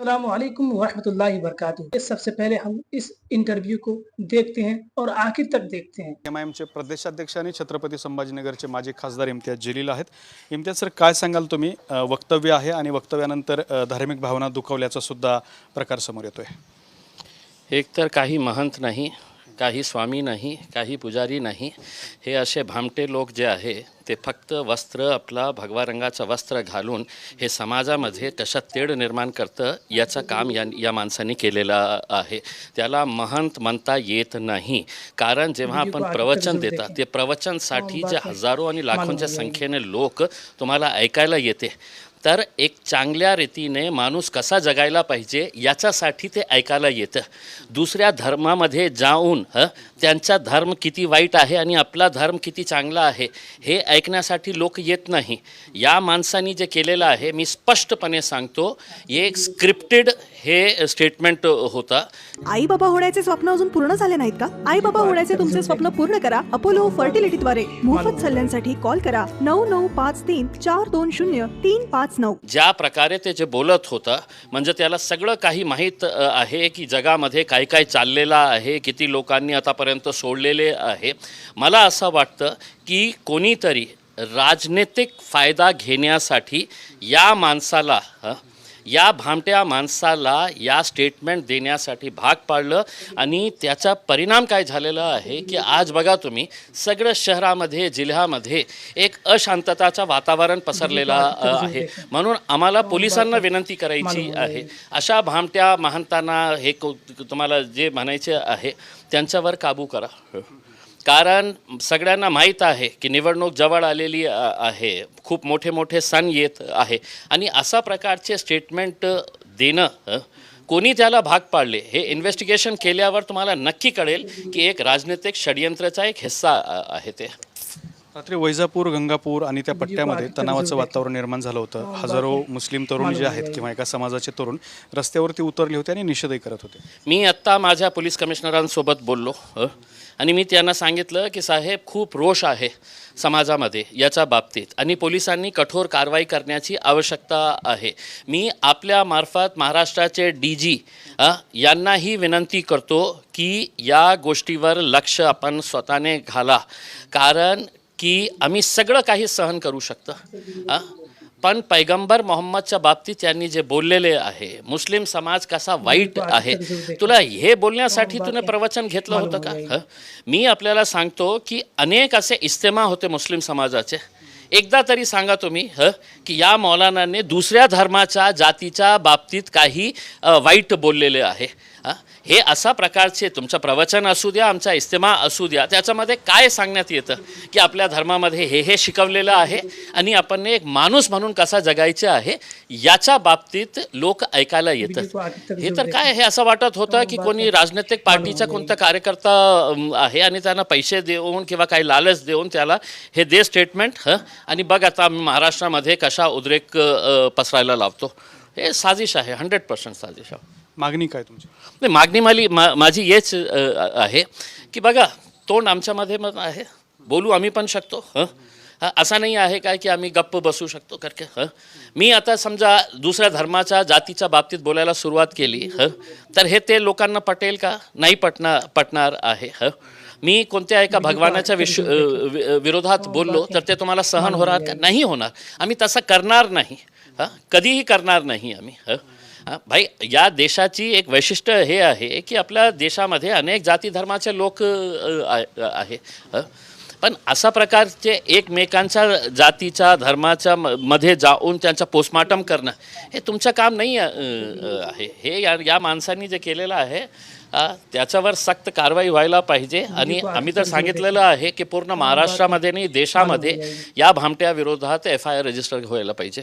अल्लाम वरहमतुल्लाहि वबरकातुहू सबसे पहले हम इस इंटरव्यू को देखते हैं और आखिर तक देखते हैं। एम आय एमचे प्रदेशाध्यक्ष आणि छत्रपती संभाजीनगरचे माजी खासदार इम्तियाज जलील आहेत. इम्तियाज सर काय सांगाल तुम्ही? वक्तव्य आहे आणि वक्तव्यानंतर धार्मिक भावना दुखावल्याचा सुद्धा प्रकार समोर येतोय. एक तर काही महंत नाही काही स्वामी नाही काही पुजारी नाही. हे असे भामटे लोक जे आहे ते फक्त वस्त्र आपला भगवा रंगाचं वस्त्र घालून हे समाजामध्ये कशा तेढ निर्माण करतं याचं काम या या माणसाने केलेलं आहे. त्याला महंत म्हणता येत नाही. कारण जेव्हा आपण प्रवचन देता ते प्रवचनसाठी जे हजारो आणि लाखोंच्या संख्येने लोक तुम्हाला ऐकायला येते. तर एक चांगल्या रीतीने माणूस कसा जगायला पाहिजे याच्यासाठी ते ऐकायला येतं. दुसऱ्या धर्मामध्ये जाऊन त्यांचा धर्म किती वाईट आहे आणि आपला धर्म किती चांगला आहे हे ऐकण्यासाठी लोक येत नाही. या माणसानी जे केलेलं आहे मी स्पष्टपणे सांगतो हे एक स्क्रिप्टेड हे स्टेटमेंट होतं. आई बाबा होण्याचे स्वप्न अजून पूर्ण झाले नाहीत का? आई बाबा होण्याचे तुमचे स्वप्न पूर्ण करा. अपोलो फर्टिलिटीद्वारे मोफत सल्ल्यांसाठी कॉल करा. नऊ नऊ पाच तीन चार दोन शून्य तीन पाच नऊ. ज्या प्रकारे ते जे बोलत होतं म्हणजे त्याला सगळं काही माहीत आहे की जगामध्ये काय काय चाललेलं आहे किती लोकांनी आतापर्यंत सोडलेले आहे. मला असं वाटतं की कोणीतरी राजनैतिक फायदा घेण्यासाठी या माणसाला या भामट्या माणसाला या स्टेटमेंट देण्यासाठी भाग पाडलं आणि त्याचा परिणाम काय झालेला आहे की आज बघा तुम्ही सगळं शहरामध्ये जिल्ह्यामध्ये एक अशांतताचं वातावरण पसरलेलं आहे. म्हणून आम्हाला पोलिसांना विनंती करायची आहे. अशा भामट्या महंतांना हे को- तुम्हाला जे म्हणायचे आहे त्यांच्यावर काबू करा. कारण सगळ्यांना माहीत आहे की निवडणूक जवळ आलेली आहे. खूप मोठे मोठे सण येत आहे. आणि अशा प्रकारचे स्टेटमेंट देणं कोणी त्याला भाग पाडले हे इन्व्हेस्टिगेशन केल्यावर तुम्हाला नक्की कळेल की एक राजनैतिक षडयंत्राचा एक हिस्सा आहे ते. रात्री वैजापूर गंगापूर आणि त्या पट्ट्यामध्ये तणावाचं वातावरण निर्माण झालं होतं. हजारो मुस्लिम तरुण जे आहेत किंवा एका समाजाचे तरुण रस्त्यावरती उतरले होते आणि निषेधही करत होते. मी आत्ता माझ्या पोलीस कमिशनरांसोबत बोललो आणि मी त्यांना सांगितलं की साहेब खूप रोष आहे समाजामध्ये याच्या बाबतीत आणि पोलिसांनी कठोर कारवाई करण्याची आवश्यकता आहे. मी आपल्या मार्फत महाराष्ट्राचे डी जी यांनाही विनंती करतो की या गोष्टीवर लक्ष आपण स्वतःने घाला. कारण की आम्ही सगळं काही सहन करू शकतं. पण पैगंबर मोहम्मदच्या बाबतीत त्यांनी जे बोललेले आहे मुस्लिम समाज कसा वाईट आहे? तुला हे बोलण्यासाठी तुने प्रवचन घेतलं होतं का? हं? मी आपल्याला सांगतो की अनेक असे इस्तेमा होते मुस्लिम समाजाचे. एकदा तरी सांगा तुम्ही ह की या मौलानाने दुसऱ्या धर्माच्या जातीच्या बाबतीत काही वाईट बोललेले आहे. हं? हे अशा प्रकारचे तुमचं प्रवचन असू द्या आमचा इस्तेमा असू द्या त्याच्यामध्ये काय सांगण्यात येतं की आपल्या धर्मामध्ये हे हे शिकवलेलं आहे आणि आपण एक माणूस म्हणून कसा जगायचं आहे याच्या बाबतीत लोक ऐकायला येतं. हे तर काय हे असं वाटत होतं की कोणी राजनैतिक पार्टीचा कोणता कार्यकर्ता आहे आणि त्यांना पैसे देऊन किंवा काही लालच देऊन त्याला हे दे स्टेटमेंट हं? आणि बघ आता आम्ही महाराष्ट्रामध्ये कशा उद्रेक पसरायला लावतो. हे साजिश आहे हंड्रेड पर्सेंट साजिश आहे. मागणी काय तुमची? नाही मागणी माली मा माझी हेच आहे की बघा तोंड आमच्यामध्ये मग आहे. बोलू आम्ही पण शकतो हं? हा, असा नाही आहे काय की आम्ही गप्प बसू शकतो करके हं? मी आता समजा दुसऱ्या धर्माच्या जातीच्या बाबतीत बोलायला सुरुवात केली हं? तर हे ते लोकांना पटेल का? नाही पटणार पटणार आहे हं? मी कोणत्या एका भगवानाच्या विश्व विरोधात बोललो तर ते तुम्हाला सहन होणार का? नाही होणार. आम्ही तसं करणार नाही हां? कधीही करणार नाही आम्ही हं हा, भाई या देशाची एक वैशिष्ट्य हे आहे की आपल्या देशामध्ये अनेक जाती धर्माचे लोक आहे. पण अशा प्रकारचे एकमेकांच्या जातीच्या धर्माच्या मध्ये जाऊन त्यांचा पोस्टमॉर्टम करणं हे तुमचं काम नाही आहे. हे या या माणसांनी जे केलेलं आहे त्याच्यावर सक्त कारवाई व्हायला पाहिजे. आणि आम्ही तर सांगितलेलं आहे की पूर्ण महाराष्ट्रामध्ये नाही देशामध्ये या भामट्या विरोधात एफ आय आर रजिस्टर व्हायला पाहिजे.